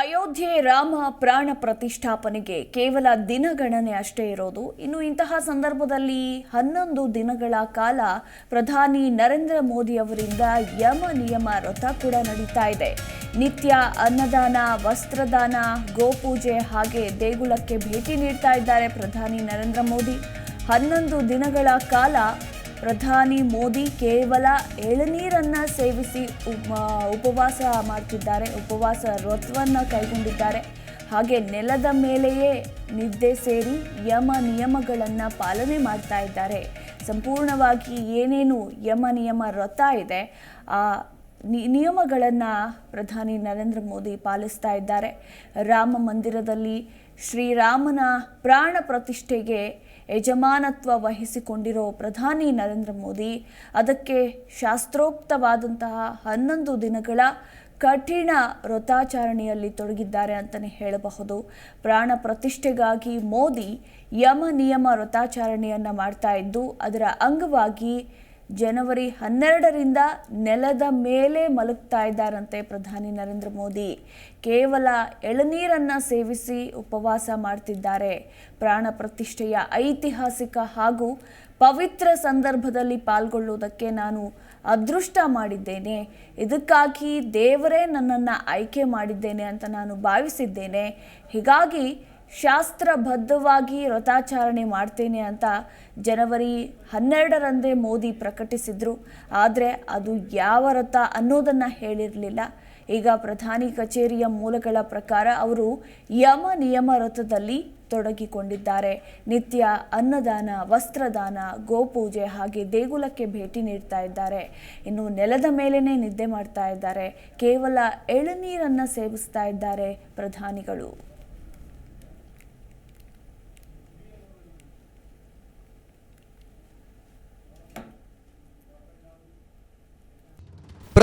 ಅಯೋಧ್ಯೆ ರಾಮ ಪ್ರಾಣ ಪ್ರತಿಷ್ಠಾಪನೆಗೆ ಕೇವಲ ದಿನಗಣನೆ ಅಷ್ಟೇ ಇರೋದು. ಇನ್ನು ಇಂತಹ ಸಂದರ್ಭದಲ್ಲಿ ಹನ್ನೊಂದು ದಿನಗಳ ಕಾಲ ಪ್ರಧಾನಿ ನರೇಂದ್ರ ಮೋದಿ ಅವರಿಂದ ಯಮ ನಿಯಮ ರಥ ಕೂಡ ನಡೀತಾ ಇದೆ. ನಿತ್ಯ ಅನ್ನದಾನ, ವಸ್ತ್ರದಾನ, ಗೋಪೂಜೆ ಹಾಗೆ ದೇಗುಲಕ್ಕೆ ಭೇಟಿ ನೀಡ್ತಾ ಇದ್ದಾರೆ ಪ್ರಧಾನಿ ನರೇಂದ್ರ ಮೋದಿ. ಹನ್ನೊಂದು ದಿನಗಳ ಕಾಲ ಪ್ರಧಾನಿ ಮೋದಿ ಕೇವಲ ಎಳನೀರನ್ನು ಸೇವಿಸಿ ಉಪವಾಸ ಮಾಡ್ತಿದ್ದಾರೆ, ಉಪವಾಸ ವ್ರತವನ್ನು ಕೈಗೊಂಡಿದ್ದಾರೆ. ಹಾಗೆ ನೆಲದ ಮೇಲೆಯೇ ನಿದ್ದೆ ಸೇರಿ ಯಮ ನಿಯಮಗಳನ್ನು ಪಾಲನೆ ಮಾಡ್ತಾ ಇದ್ದಾರೆ. ಸಂಪೂರ್ಣವಾಗಿ ಏನೇನು ಯಮ ನಿಯಮ ವ್ರತ ಇದೆ, ಆ ನಿಯಮಗಳನ್ನು ಪ್ರಧಾನಿ ನರೇಂದ್ರ ಮೋದಿ ಪಾಲಿಸ್ತಾ ಇದ್ದಾರೆ. ರಾಮ ಮಂದಿರದಲ್ಲಿ ಶ್ರೀರಾಮನ ಪ್ರಾಣ ಪ್ರತಿಷ್ಠೆಗೆ ಯಜಮಾನತ್ವ ವಹಿಸಿಕೊಂಡಿರೋ ಪ್ರಧಾನಿ ನರೇಂದ್ರ ಮೋದಿ, ಅದಕ್ಕೆ ಶಾಸ್ತ್ರೋಕ್ತವಾದಂತಹ ಹನ್ನೊಂದು ದಿನಗಳ ಕಠಿಣ ವ್ರತಾಚರಣೆಯಲ್ಲಿ ತೊಡಗಿದ್ದಾರೆ ಅಂತಲೇ ಹೇಳಬಹುದು. ಪ್ರಾಣ ಪ್ರತಿಷ್ಠೆಗಾಗಿ ಮೋದಿ ಯಮ ನಿಯಮ ವ್ರತಾಚರಣೆಯನ್ನು ಮಾಡ್ತಾ ಇದ್ದು, ಅದರ ಅಂಗವಾಗಿ ಜನವರಿ ಹನ್ನೆರಡರಿಂದ ನೆಲದ ಮೇಲೆ ಮಲಗ್ತಾ ಇದ್ದಾರಂತೆ ಪ್ರಧಾನಿ ನರೇಂದ್ರ ಮೋದಿ. ಕೇವಲ ಎಳನೀರನ್ನು ಸೇವಿಸಿ ಉಪವಾಸ ಮಾಡ್ತಿದ್ದಾರೆ. ಪ್ರಾಣ ಪ್ರತಿಷ್ಠೆಯ ಐತಿಹಾಸಿಕ ಹಾಗೂ ಪವಿತ್ರ ಸಂದರ್ಭದಲ್ಲಿ ಪಾಲ್ಗೊಳ್ಳುವುದಕ್ಕೆ ನಾನು ಅದೃಷ್ಟ ಮಾಡಿದ್ದೇನೆ. ಇದಕ್ಕಾಗಿ ದೇವರೇ ನನ್ನನ್ನು ಆಯ್ಕೆ ಮಾಡಿದ್ದೇನೆ ಅಂತ ನಾನು ಭಾವಿಸಿದ್ದೇನೆ. ಹೀಗಾಗಿ ಶಾಸ್ತ್ರಬದ್ಧವಾಗಿ ವ್ರತಾಚರಣೆ ಮಾಡ್ತೇನೆ ಅಂತ ಜನವರಿ ಹನ್ನೆರಡರಂದೇ ಮೋದಿ ಪ್ರಕಟಿಸಿದ್ರು. ಆದರೆ ಅದು ಯಾವ ವ್ರತ ಅನ್ನೋದನ್ನು ಹೇಳಿರಲಿಲ್ಲ. ಈಗ ಪ್ರಧಾನಿ ಕಚೇರಿಯ ಮೂಲಗಳ ಪ್ರಕಾರ ಅವರು ಯಮ ನಿಯಮ ವ್ರತದಲ್ಲಿ ತೊಡಗಿಕೊಂಡಿದ್ದಾರೆ. ನಿತ್ಯ ಅನ್ನದಾನ, ವಸ್ತ್ರದಾನ, ಗೋಪೂಜೆ ಹಾಗೆ ದೇಗುಲಕ್ಕೆ ಭೇಟಿ ನೀಡ್ತಾ ಇದ್ದಾರೆ. ಇನ್ನು ನೆಲದ ಮೇಲೇನೆ ನಿದ್ದೆ ಮಾಡ್ತಾ ಇದ್ದಾರೆ. ಕೇವಲ ಎಳುನೀರನ್ನು ಸೇವಿಸ್ತಾ ಇದ್ದಾರೆ ಪ್ರಧಾನಿಗಳು.